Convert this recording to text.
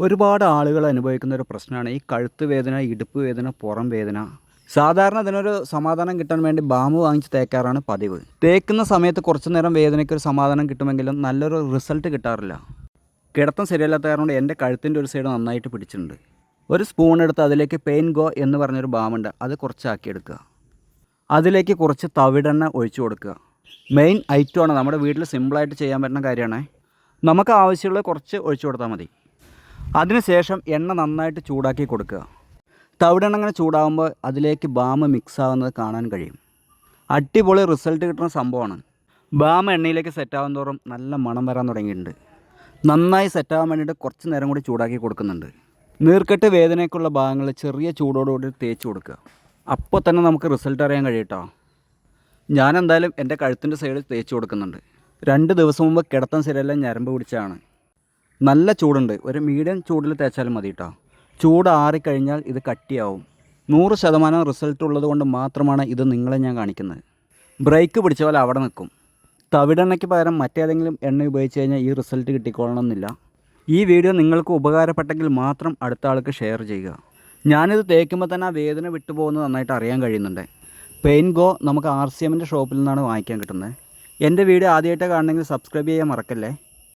ഒരുപാട് ആളുകൾ അനുഭവിക്കുന്ന ഒരു പ്രശ്നമാണ് ഈ കഴുത്ത് വേദന ഇടുപ്പ് വേദന പുറം വേദന. സാധാരണ അതിനൊരു സമാധാനം കിട്ടാൻ വേണ്ടി ബാമ് വാങ്ങിച്ച് തേക്കാറാണ് പതിവ്. തേക്കുന്ന സമയത്ത് കുറച്ചു നേരം വേദനയ്ക്ക് ഒരു സമാധാനം കിട്ടുമെങ്കിലും നല്ലൊരു റിസൾട്ട് കിട്ടാറില്ല. കിടത്തം ശരിയല്ലാത്ത കാരണം എന്റെ കഴുത്തിന്റെ ഒരു സൈഡ് നന്നായിട്ട് പിടിച്ചിട്ടുണ്ട്. ഒരു സ്പൂൺ എടുത്ത് അതിലേക്ക് പെയിൻ ഗോ എന്ന് പറഞ്ഞൊരു ബാമുണ്ട് അത് കുറച്ചാക്കി എടുക്കുക അതിലേക്ക് കുറച്ച് തവിടെണ്ണ ഒഴിച്ചു കൊടുക്കുക. മെയിൻ ഐറ്റമാണ് നമ്മുടെ വീട്ടിൽ സിമ്പിളായിട്ട് ചെയ്യാൻ പറ്റുന്ന കാര്യമാണ്. നമുക്ക് ആവശ്യമുള്ള കുറച്ച് ഒഴിച്ചു കൊടുത്താൽ മതി. അതിനുശേഷം എണ്ണ നന്നായിട്ട് ചൂടാക്കി കൊടുക്കുക. തവിടെണ്ണ ഇങ്ങനെ ചൂടാകുമ്പോൾ അതിലേക്ക് ബാമ് മിക്സ് ആവുന്നത് കാണാൻ കഴിയും. അടിപൊളി റിസൾട്ട് കിട്ടുന്ന സംഭവമാണ്. ബാമ് എണ്ണയിലേക്ക് സെറ്റ് ആകും തോറും നല്ല മണം വരാൻ തുടങ്ങിയിട്ടുണ്ട്. നന്നായി സെറ്റാവാൻ വേണ്ടിയിട്ട് കുറച്ച് നേരം കൂടി ചൂടാക്കി കൊടുക്കുന്നുണ്ട്. നീർക്കെട്ട് വേദനയ്ക്കുള്ള ഭാഗങ്ങൾ ചെറിയ ചൂടോടുകൂടി തേച്ച് കൊടുക്കുക. അപ്പോൾ തന്നെ നമുക്ക് റിസൾട്ട് അറിയാൻ കഴിയട്ടോ ഞാനെന്തായാലും എന്റെ കഴുത്തിന്റെ സൈഡിൽ തേച്ച് കൊടുക്കുന്നുണ്ട്. രണ്ട് ദിവസം മുമ്പ് കിടത്തം ശരിയെല്ലാം ഞരമ്പ് പിടിച്ചതാണ്. നല്ല ചൂടുണ്ട്. ഒരു മീഡിയം ചൂടിൽ തേച്ചാലും മതി കേട്ടോ ചൂട് ആറിക്കഴിഞ്ഞാൽ ഇത് കട്ടിയാവും. നൂറ് ശതമാനം റിസൾട്ട് ഉള്ളത് കൊണ്ട് മാത്രമാണ് ഇത് നിങ്ങളെ ഞാൻ കാണിക്കുന്നത്. ബ്രേക്ക് പിടിച്ച പോലെ അവിടെ നിൽക്കും. തവിടെണ്ണയ്ക്ക് പകരം മറ്റേതെങ്കിലും എണ്ണ ഉപയോഗിച്ച് കഴിഞ്ഞാൽ ഈ റിസൾട്ട് കിട്ടിക്കൊള്ളണമെന്നില്ല ഈ വീഡിയോ നിങ്ങൾക്ക് ഉപകാരപ്പെട്ടെങ്കിൽ മാത്രം അടുത്ത ആൾക്ക് ഷെയർ ചെയ്യുക. ഞാനിത് തേക്കുമ്പോൾ തന്നെ ആ വേദന വിട്ടുപോകുന്നത് നന്നായിട്ട് അറിയാൻ കഴിയുന്നുണ്ട്. പെയിൻ ഗോ നമുക്ക് ആർ സി എമ്മിന്റെ ഷോപ്പിൽ നിന്നാണ് വാങ്ങിക്കാൻ കിട്ടുന്നത്. എന്റെ വീഡിയോ ആദ്യമായിട്ട് കാണണമെങ്കിൽ സബ്സ്ക്രൈബ് ചെയ്യാൻ മറക്കല്ലേ?